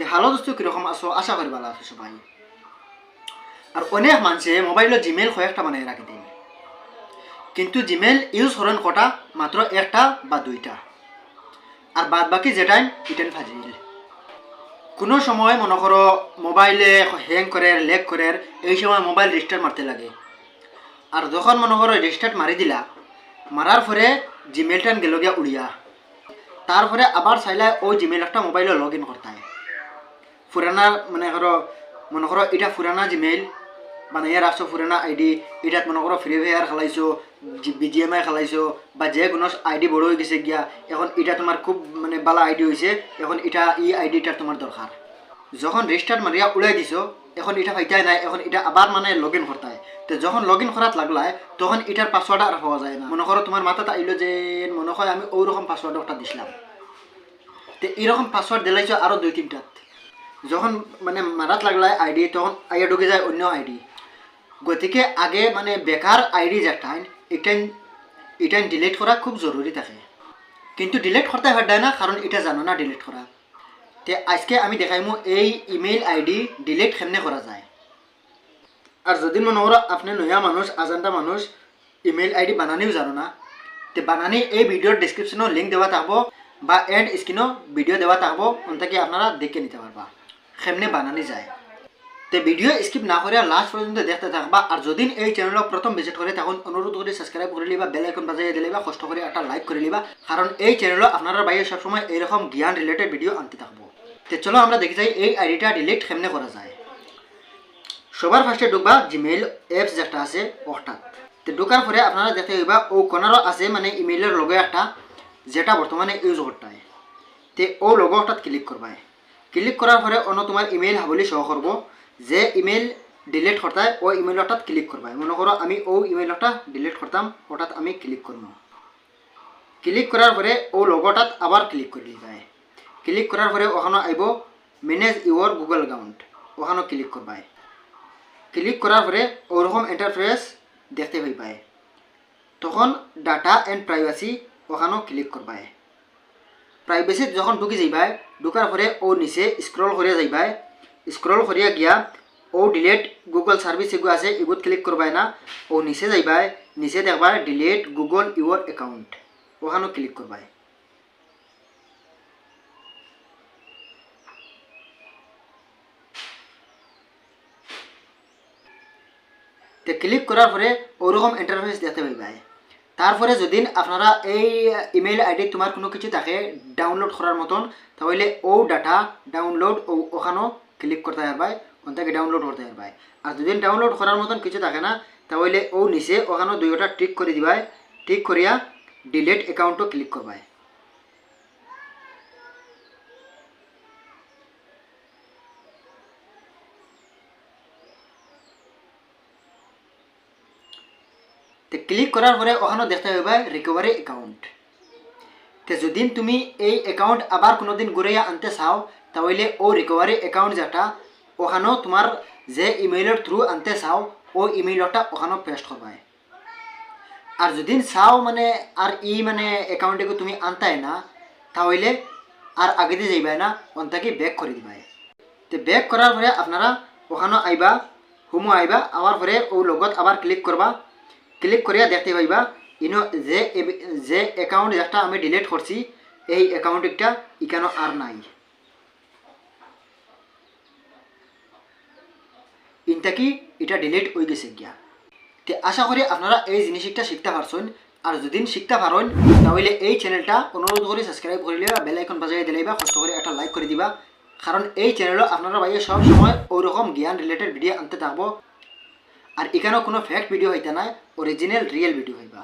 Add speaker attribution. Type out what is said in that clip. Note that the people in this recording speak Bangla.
Speaker 1: তে হ্যালো দোস্ত, কীরকম আছো? আশা করি ভালো আছো সবাই। আর অনেক মানুষে মোবাইলে জিমেল কয়েকটা বানিয়ে রাখি দিন কিন্তু জিমেল ইউজ করেন কটা মাত্র একটা বা দুইটা। আর বাদ বাকি যেটাই ইটেন ফাজিল কোনো সময় মনে করো মোবাইলে হ্যাং করে লেগ করে এই সময় মোবাইল রিস্টার্ট মারতে লাগে। আর যখন মনে করো রিস্টার্ট মারি দিলা মারার পরে জিমেলটান গেল গিয়া উড়িয়া তারপরে আবার চাইলে ওই জিমেল একটা মোবাইলে লগ ইন করতে হয় ফুরানা মানে করো, মনে করো এটা ফুরানা জিমেল বানাইয়া রাখছো ফুরানা আইডি এটাত মনে করো ফ্রি ফায়ার খেলাইছো বিজিএমআই খেলাইছো, বা যে কোনো আইডি বড় হয়ে গেছে গিয়া, এখন এটা তোমার খুব মানে বালা আইডি হয়েছে এখন এটা ই আইডিটা তোমার দরকার যখন রেজিস্টার মারিয়া উড়াই দিছো, এখন এটা পাইতাই নাই, এখন এটা আবার মানে লগ ইন করতে তো যখন লগ ইন করাত লাগলায় তখন এটার পাসওয়ার্ড আর পাওয়া যায় না। মনে করো তোমার মাথাতে আইলো যে, মনে হয় আমি ওইরকম পাসওয়ার্ড একটা দিছিলাম। তো এরকম পাসওয়ার্ড দিলাইছো আরও দুই তিনটাত। যখন মানে মারাত লাগলায় আইডি তখন আইয়া ঢুকে যায় অন্য আইডি গতিকে আগে মানে বেকার আইডি যেটা এটা এটা ডিলিট করা খুব জরুরি থাকে। কিন্তু ডিলিট করতে পারদায় না কারণ এটা জানো না ডিলিট করা তে আজকে আমি দেখাইমু এই ইমেইল আইডি ডিলিট কেমনে করা যায়। আর যদি মনে করো আপনি নয়া মানুষ আজানটা মানুষ ইমেইল আইডি বানানিও জানো না। তে বানানি এই ভিডিওর ডিসক্রিপশনও লিঙ্ক দেওয়া থাকব বা এন্ড স্ক্রিনও ভিডিও দেওয়া থাকব ওনটাকে আপনারা দেখে নিতে পারবা কেমনে বানানি যায়। তে ভিডিও স্কিপ না করে লাস্ট পর্যন্ত দেখতে থাকবা আর যদি এই চ্যানেলক প্রথম ভিজিট করে তখন অনুরোধ করে সাবস্ক্রাইব করে লিবা বেল আইকন বাজাইয়ে দিলে বা কষ্ট করে একটা লাইক করে লিবা। কারণ এই চ্যানেল আপনারা বাইরে সবসময় এইরকম জ্ঞান রিলেটেড ভিডিও আনতে থাকব। তে চলো আমরা দেখি যাই, এই আইডিটা ডিলিট কেমনে করা যায়। সবার ফার্স্টে ঢুকবা জিমেইল অ্যাপস যেটা আছে ওটাত তো ঢোকার পরে আপনারা দেখতে পাইবা ও কোনারও আছে মানে ইমেইলের লগে একটা, যেটা বর্তমানে ইউজ করতে হয় তে ও লগটাত ক্লিক করবাই ক্লিক করার পরে অন্য তোমার ইমেইল হাবলি শো করব যে ইমেইল ডিলিট করতে ও ইমেইলটাত ক্লিক করবাই মনে করো আমি ও ইমেইলটা ডিলিট করতাম ওটাত আমি ক্লিক করব ক্লিক করার পরে ও লগটাত আবার ক্লিক করে দিবাই ক্লিক করার পরে ওখানে আইব ম্যানেজ ইউর গুগল অ্যাকাউন্ট ওখানে ক্লিক করবাই ক্লিক করার পরে ওরকম ইন্টারফেস দেখতে পাইবাই তখন ডাটা অ্যান্ড প্রাইভেসি ওখানেও ক্লিক করবাই প্রাইভেসিত যখন ঢুকি যাইবাই ঢুকার পরে ও নিচে স্ক্রল করিয়া যাইবাই। স্ক্রল করিয়া গিয়া ও ডিলেট গুগল সার্ভিস এগু আছে এগুত ক্লিক করবাই না ও নিচে যাইবাই নিচে দেখবাই ডিলেট গুগল ইউর অ্যাকাউন্ট ওখানেও ক্লিক করবাই ক্লিক করার পরে ওরকম ইন্টারফেস দেখতে পাইবাই। তারপরে যদি আপনারা এই ইমেইল আইডি তোমার কোনো কিছু থাকে ডাউনলোড করার মতন, তাহলে ও ডাটা ডাউনলোড ও ওখানেও ক্লিক করতে পারবাই ওখান থেকে ডাউনলোড করতে পারবাই আর যদি ডাউনলোড করার মতন কিছু থাকে না, তাহলে ও নিচে ওখানেও দুইটা টিক করে দিবাই। টিক করিয়া ডিলেট অ্যাকাউন্টও ক্লিক করবাই ক্লিক করার পরে ওখানে দেখতে পাবে রিকভারি অ্যাকাউন্ট তো যদি তুমি এই অ্যাকাউন্ট আবার কোনো দিন ঘুরাইয়া আনতে চাও তাহলে ও রিকভারি অ্যাকাউন্ট যেটা ওখানেও তোমার যে ইমেইলের থ্রু আনতে চাও ও ইমেইলটা ওখানেও পেস্ট করবাই আর যদি চাও মানে আর ই মানে অ্যাকাউন্টে তুমি আনতাই না তাহলে আর আগে দিয়ে না অন্তাকে ব্যাক করে দিবাই। তো ব্যাক করার পরে আপনারা ওখানেও আইবা হুমো আইবা আবার পরে ও লগত আবার ক্লিক করবা ক্লিক করিয়া দেখতে পাইবা, ইনো যে যে অ্যাকাউন্ট যেটা আমি ডিলিট করছি, এই অ্যাকাউন্টটা ইকানো আর নাই। ইনটা কি? এটা ডিলিট হয়ে গেছে গিয়া। তে আশা করি আপনারা এই জিনিসটা শিখতে পারছেন। আর যদি শিখতে পারেন, তাহলে এই চ্যানেলটা অনুরোধ করে সাবস্ক্রাইব করে লিবা বেল আইকন বাজাই দিলে বা কষ্ট করে একটা লাইক করে দিবা। কারণ এই চ্যানেলও আপনারা বাইরে সব সময় ওইরকম জ্ঞান রিলেটেড ভিডিও আনতে থাকব। আর এখানেও কোনো ফ্যাক্ট ভিডিও হইতে না অরিজিনাল রিয়েল ভিডিও হইবা।